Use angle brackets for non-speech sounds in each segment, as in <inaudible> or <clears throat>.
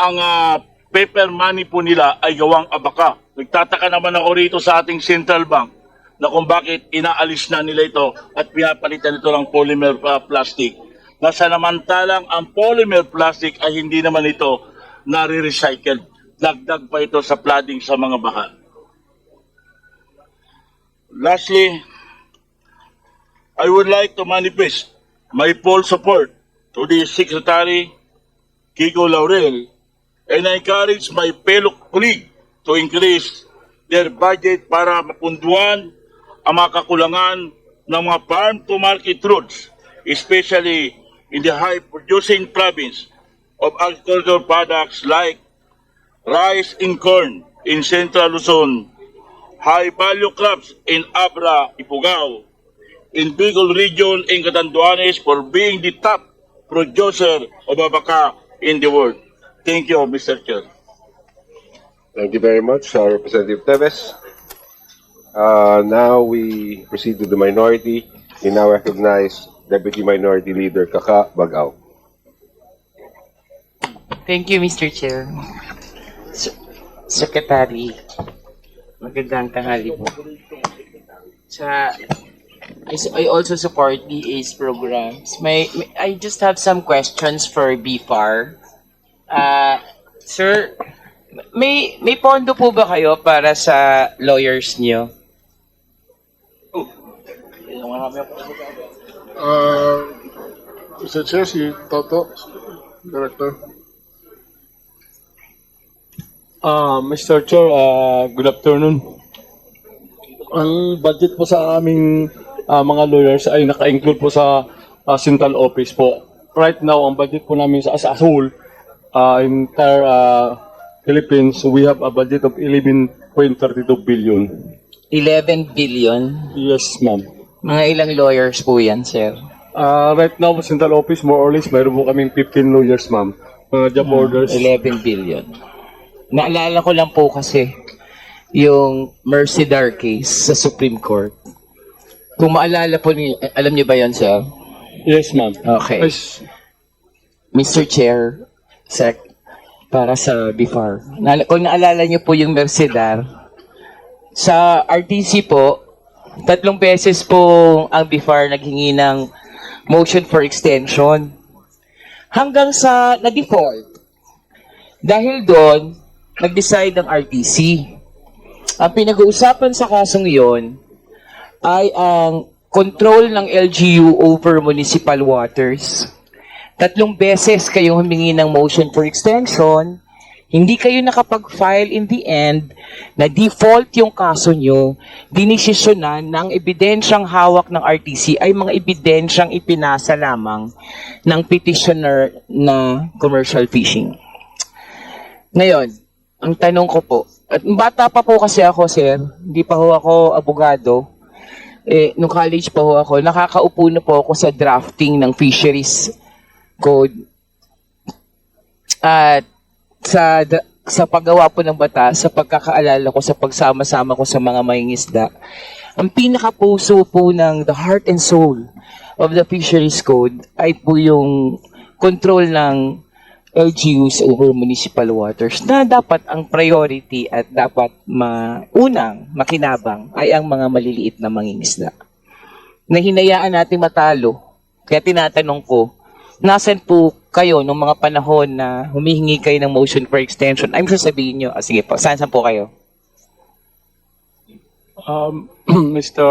ang ah, paper money po nila ay gawang abaka. Nagtataka naman ako rito sa ating central bank na kung bakit inaalis na nila ito at pinapalitan ito ng polymer ah, plastic. Na samantalang ang polymer plastic ay hindi naman ito nare-recycle. Dagdag pa ito sa flooding sa mga baha. Lastly, I would like to manifest my full support to the Secretary Kiko Laurel and I encourage my fellow colleague to increase their budget para mapunduan ang mga kakulangan ng mga farm-to-market routes, especially in the high-producing province of agricultural products like rice and corn in Central Luzon, high-value crops in Abra, Ifugao, in Bicol region in Catanduanes for being the top producer of abaca in the world. Thank you, Mr. Chair. Thank you very much, uh, Representative Teves. Uh, now we proceed to the minority. We now recognize Deputy Minority Leader Kaka Bagaw. Thank you, Mr. Chair. S- Secretary, magandang tanghali po. Sa, I, s- I also support the ACE programs. May, may- I just have some questions for BFAR. Uh, sir, may may pondo po ba kayo para sa lawyers niyo? Uh, Mr. Chair, si Toto, Director. Ah, Mr. Chair, ah, good afternoon. Ang budget po sa aming ah, mga lawyers ay naka-include po sa ah, central office po. Right now, ang budget po namin sa as a whole, ah, entire ah, Philippines, we have a budget of 11.32 billion. 11 billion. Yes, ma'am. Mga ilang lawyers po yan, sir? Ah, right now, central office, more or less, mayroon po kaming 15 lawyers, ma'am. Mga job orders. 11 billion. Naalala ko lang po kasi yung Mercedar case sa Supreme Court. Kung maalala po niyo, eh, alam niyo ba yon sir? Yes, ma'am. Okay. Yes. Mr. Chair, Sec, para sa BIFAR. Naala- Kung naalala niyo po yung Mercedar, sa RTC po, tatlong beses po ang BIFAR naghingi ng motion for extension. Hanggang sa na-default. Dahil doon, nag-decide ang RTC. Ang pinag-uusapan sa kasong iyon ay ang control ng LGU over municipal waters. Tatlong beses kayong humingi ng motion for extension, hindi kayo nakapag-file in the end, na default yung kaso nyo, dinisisyonan ng ebidensyang hawak ng RTC ay mga ebidensyang ipinasa lamang ng petitioner na commercial fishing. Ngayon, ang tanong ko po, at bata pa po kasi ako, sir, hindi pa ho ako abogado, eh, nung college pa ho ako, nakakaupo na po ako sa drafting ng fisheries code. At sa sa paggawa po ng batas, sa pagkakaalala ko, sa pagsama-sama ko sa mga mangingisda, ang pinakapuso po ng the heart and soul of the fisheries code ay po yung control ng LGUs over municipal waters na dapat ang priority at dapat maunang makinabang ay ang mga maliliit na mangingisda. Na hinayaan natin matalo. Kaya tinatanong ko, nasan po kayo nung mga panahon na humihingi kayo ng motion for extension? I'm sure sabihin nyo, ah, sige po, saan saan po kayo? Um, <clears throat> Mr.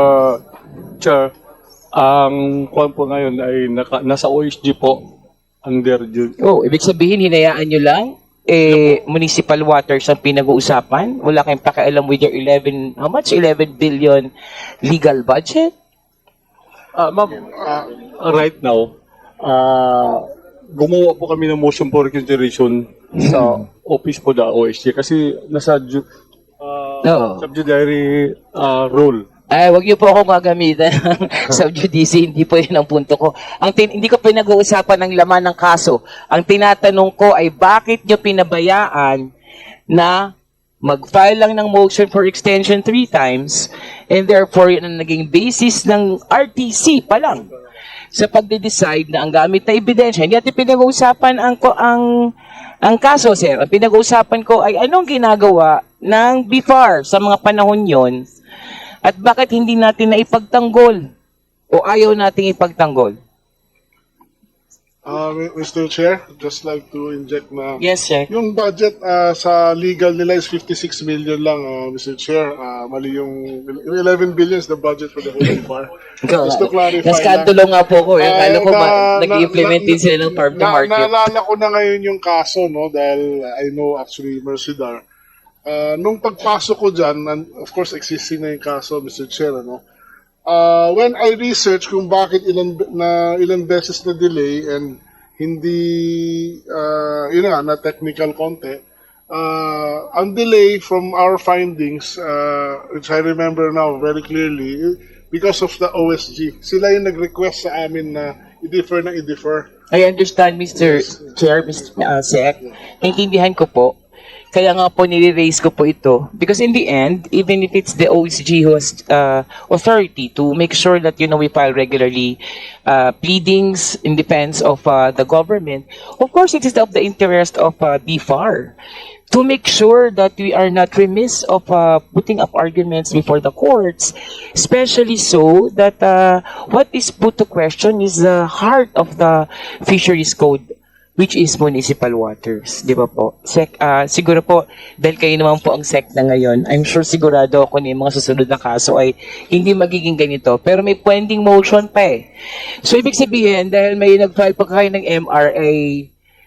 Chair, ang kwan po ngayon ay naka, nasa OSG po under due. Oh, ibig sabihin, hinayaan nyo lang, eh, municipal waters ang pinag-uusapan? Wala kayong pakialam with your 11, how much? 11 billion legal budget? Ah, ma'am, ah, right now, ah, gumawa po kami ng motion for consideration sa office po da OSG kasi nasa ju- ah, Oo. subsidiary ah, role. Ay, wag niyo po ako gagamitan ng <laughs> subjudice, hindi po yun ang punto ko. Ang tin- hindi ko pinag-uusapan ng laman ng kaso. Ang tinatanong ko ay bakit niyo pinabayaan na mag-file lang ng motion for extension three times and therefore yun ang naging basis ng RTC pa lang sa pagde-decide na ang gamit na ebidensya, hindi natin pinag-uusapan ang, ang, ang kaso, sir. Ang pinag-uusapan ko ay anong ginagawa ng BIFAR sa mga panahon yon at bakit hindi natin na ipagtanggol o ayaw nating ipagtanggol. Uh, Mr. Chair, just like to inject na Yes, sir. yung budget ah, sa legal nila is 56 million lang, ah, Mr. Chair. Ah, mali yung, yung 11 billion is the budget for the whole bar. Just to clarify Naskantulo nga po ko. Eh. Akala ko ba, na- nag-implement na- din sila ng farm to na- market. Naalala ko na ngayon yung kaso, no, dahil I know actually Mercedar. Ah, nung pagpasok ko dyan, and of course existing na yung kaso, Mr. Chair, ano, uh, when I research kung bakit ilan na ilan beses na delay and hindi uh, yun nga na technical konti uh, ang delay from our findings uh, which I remember now very clearly because of the OSG sila yung nag-request sa amin na i-defer na i-defer I understand, Mr. Chair, Mr. Uh, Sec. Naintindihan ko po. Kaya nga po nire-raise ko po ito. Because in the end, even if it's the OSG who has uh, authority to make sure that, you know, we file regularly uh, pleadings in defense of uh, the government, of course, it is of the interest of uh, BFAR to make sure that we are not remiss of uh, putting up arguments before the courts, especially so that uh, what is put to question is the heart of the fisheries code which is municipal waters, di ba po? Sec, ah, siguro po, dahil kayo naman po ang SEC na ngayon, I'm sure sigurado ako na yung mga susunod na kaso ay hindi magiging ganito. Pero may pending motion pa eh. So, ibig sabihin, dahil may nag-file pa kayo ng MRA,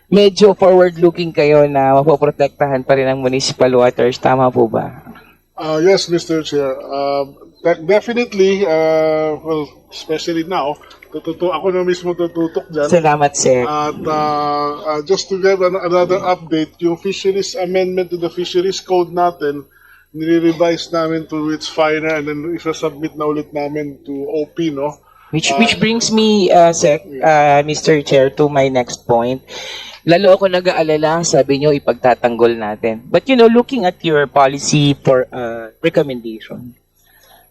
medyo forward-looking kayo na mapoprotektahan pa rin ang municipal waters. Tama po ba? Uh, yes, Mr. Chair. Uh, de- definitely, uh, well, especially now, tututo ako na mismo tututok dyan. Salamat, Sec. At uh, uh, just to give an- another update, yung fisheries amendment to the fisheries code natin, nire-revise namin to its final and then isa-submit na ulit namin to OP, no? Which which brings me, uh, Sec, uh, Mr. Chair, to my next point. Lalo ako nag-aalala, sabi nyo, ipagtatanggol natin. But you know, looking at your policy for uh, recommendation,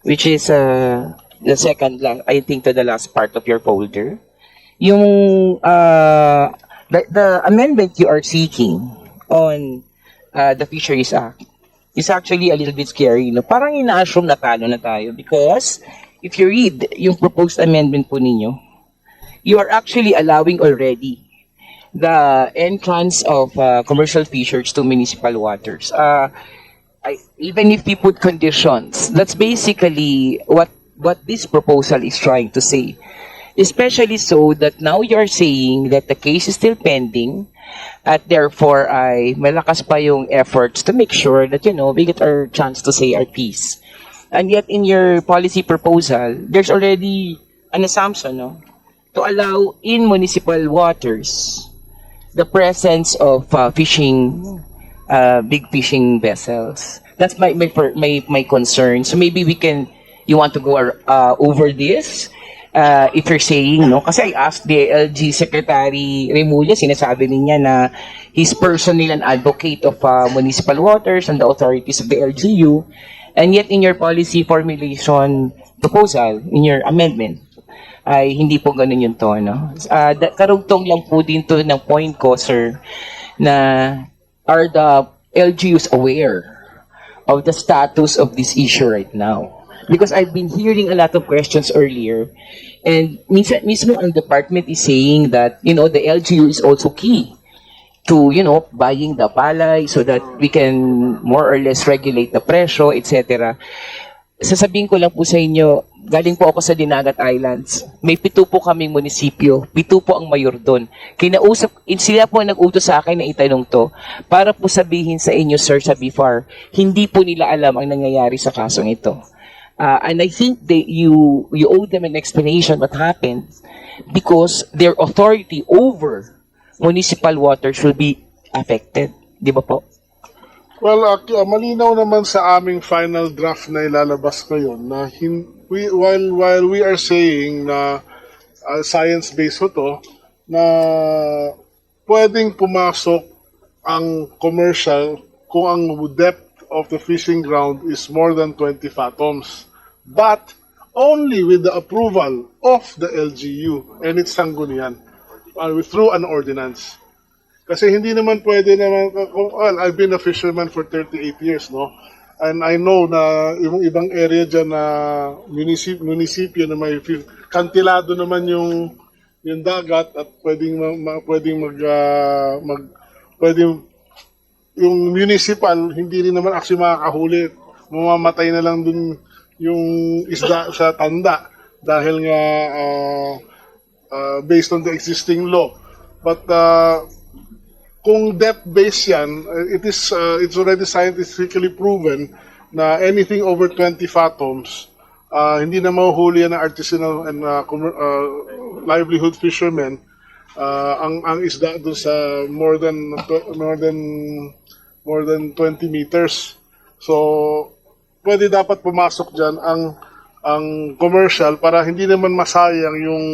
which is uh, the second, la- I think, to the last part of your folder, yung uh, the, the amendment you are seeking on uh, the Fisheries Act is actually a little bit scary. No? Parang ina-assume na talo na tayo because if you read yung proposed amendment po ninyo, you are actually allowing already the entrance of uh, commercial fishers to municipal waters. Uh, I, even if we put conditions, that's basically what what this proposal is trying to say. Especially so that now you're saying that the case is still pending at therefore ay malakas pa yung efforts to make sure that you know we get our chance to say our piece. And yet in your policy proposal, there's already an assumption no, to allow in municipal waters the presence of uh, fishing, uh, big fishing vessels. That's my my my my concern. So maybe we can. You want to go uh, over this? Uh, if you're saying no, kasi I asked the LG Secretary Remulla, sinasabi niya na he's personally an advocate of uh, municipal waters and the authorities of the LGU, and yet in your policy formulation proposal, in your amendment, ay hindi po ganun yung tono. Uh, karugtong lang po din to ng point ko, sir, na are the LGUs aware of the status of this issue right now? Because I've been hearing a lot of questions earlier, and minsan, mismo ang department is saying that, you know, the LGU is also key to, you know, buying the palay so that we can more or less regulate the presyo, etc sasabihin ko lang po sa inyo, galing po ako sa Dinagat Islands. May pito po kaming munisipyo. Pito po ang mayor doon. Kinausap, in- sila po ang nag-utos sa akin na itanong to para po sabihin sa inyo, sir, sa BIFAR, hindi po nila alam ang nangyayari sa kasong ito. Uh, and I think they, you, you owe them an explanation what happened because their authority over municipal waters will be affected. Di ba po? Well, uh, malinaw naman sa aming final draft na ilalabas ngayon na hin- we, while, while we are saying na uh, science-based to, na pwedeng pumasok ang commercial kung ang depth of the fishing ground is more than 20 fathoms. But, only with the approval of the LGU and its sanggunian uh, through an ordinance. Kasi hindi naman pwede naman, well, I've been a fisherman for 38 years, no? And I know na yung ibang area dyan na munisip, munisipyo na may kantilado naman yung yung dagat at pwedeng ma, pwedeng mag ah, mag pwedeng yung municipal hindi rin naman actually makakahuli mamamatay na lang dun yung isda sa tanda dahil nga ah, ah, based on the existing law but ah, kung depth-based yan, uh, it is uh, it's already scientifically proven na anything over 20 fathoms, uh, hindi na mahuhuli ng artisanal and uh, uh, livelihood fishermen. Uh, ang ang isda doon sa more than more than more than 20 meters. So pwede dapat pumasok diyan ang ang commercial para hindi naman masayang yung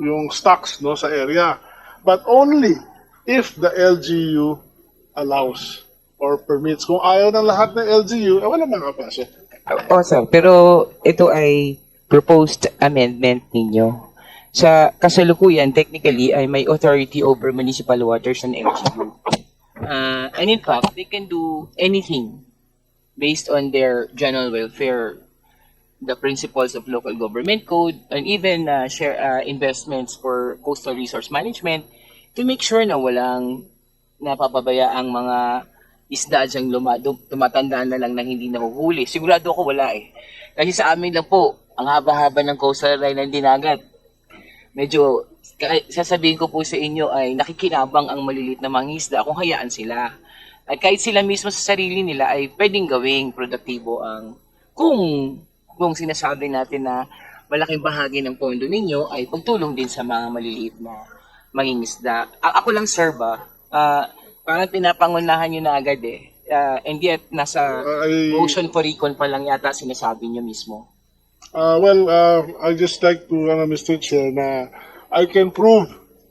yung stocks no sa area. But only if the LGU allows or permits. Kung ayaw ng lahat ng LGU, eh, wala makapasok. Sir, pero ito ay proposed amendment ninyo. Sa kasalukuyan, technically, ay may authority over municipal waters and LGU. Uh, and in fact, they can do anything based on their general welfare, the principles of local government code, and even uh, share uh, investments for coastal resource management to make sure na walang napapabaya ang mga isda diyang luma, dum- tumatanda na lang na hindi nahuhuli. Sigurado ako wala eh. Kasi sa amin lang po, ang haba-haba ng coastal line ng dinagat. Medyo, sasabihin ko po sa inyo ay nakikinabang ang malilit na mga isda kung hayaan sila. At kahit sila mismo sa sarili nila ay pwedeng gawing produktibo ang kung kung sinasabi natin na malaking bahagi ng pondo ninyo ay pagtulong din sa mga maliliit na mangingisda. A- ako lang sir ba, ah, parang pinapangunahan nyo na agad eh. Ah, and yet, nasa I- motion for recon pa lang yata sinasabi nyo mismo. Uh, well, uh, I just like to, ano, Mr. Chair, na I can prove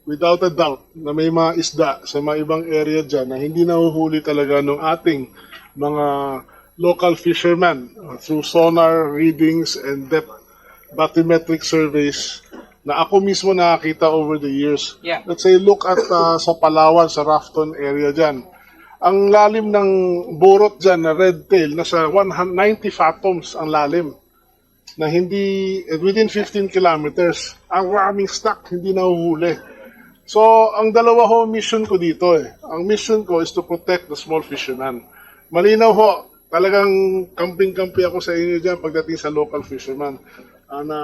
without a doubt na may mga isda sa mga ibang area dyan na hindi nahuhuli talaga ng ating mga local fishermen uh, through sonar readings and depth bathymetric surveys na ako mismo nakakita over the years. Yeah. Let's say, look at uh, sa Palawan, sa Rafton area dyan. Ang lalim ng burot dyan na red tail, nasa 190 fathoms ang lalim na hindi eh, within 15 kilometers. Ang maraming stock hindi nahuhuli. So, ang dalawa ho mission ko dito eh. Ang mission ko is to protect the small fisherman. Malinaw ho, talagang kamping-kampi ako sa inyo dyan pagdating sa local fisherman. Ah, na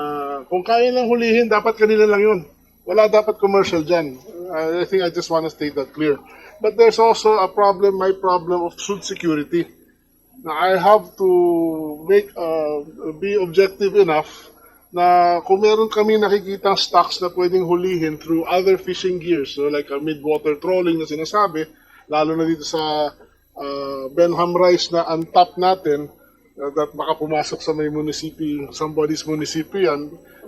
kung kaya lang hulihin, dapat kanila lang yun. Wala dapat commercial dyan. I think I just want to state that clear. But there's also a problem, my problem of food security. na I have to make uh, be objective enough na kung meron kami nakikitang stocks na pwedeng hulihin through other fishing gears, so like a mid-water trolling na sinasabi, lalo na dito sa uh, Benham Rice na untap natin, uh, that baka pumasok sa may munisipyo, somebody's munisipyo yan,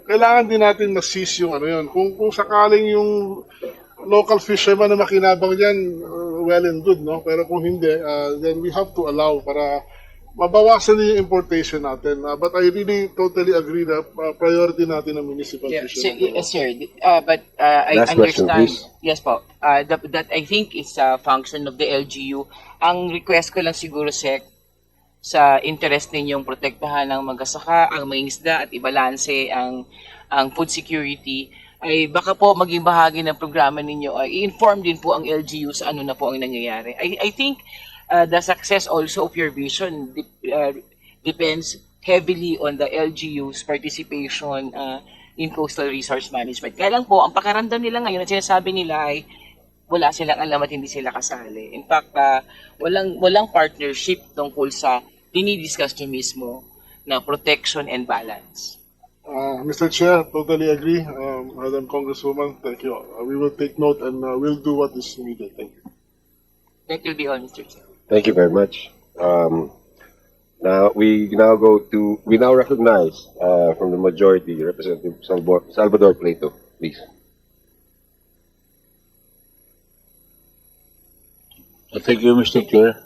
kailangan din natin ma-seize yung ano yun. Kung, kung sakaling yung local fisherman na makinabang dyan, uh, well and good, no? Pero kung hindi, uh, then we have to allow para mabawasan din yung importation natin. Uh, but I really totally agree na uh, priority natin ang municipal Yeah, sir, fishermen. yes, sir. Uh, but uh, I Last question, understand. please. Yes po. Uh, that, that I think is a function of the LGU. Ang request ko lang siguro, Sec, sa interest ninyong protektahan ng magasaka, ang mga isda at ibalanse ang ang food security ay baka po maging bahagi ng programa ninyo ay i-inform din po ang LGU sa ano na po ang nangyayari. I, I think uh, the success also of your vision dep- uh, depends heavily on the LGU's participation uh, in coastal resource management. Kaya lang po, ang pakaramdam nila ngayon, at sinasabi nila ay wala silang alam at hindi sila kasali. In fact, uh, walang, walang partnership tungkol sa dinidiscuss nyo mismo na protection and balance. Uh, Mr. Chair, totally agree. Um, Madam Congresswoman, thank you. Uh, we will take note and uh, we'll do what is needed. Thank you. That will be all, Mr. Chair. Thank you very much. Um, now we now go to we now recognize uh, from the majority Representative Salvador, Salvador Plato, please. Uh, Thank you, Mr. Chair.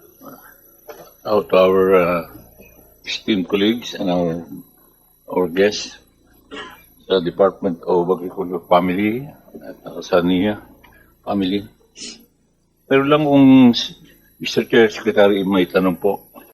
Out to our uh, esteemed colleagues and our our guest sa Department of Agriculture Family at sa NIA family. Pero lang kung Mr. Chair, Secretary, may tanong po.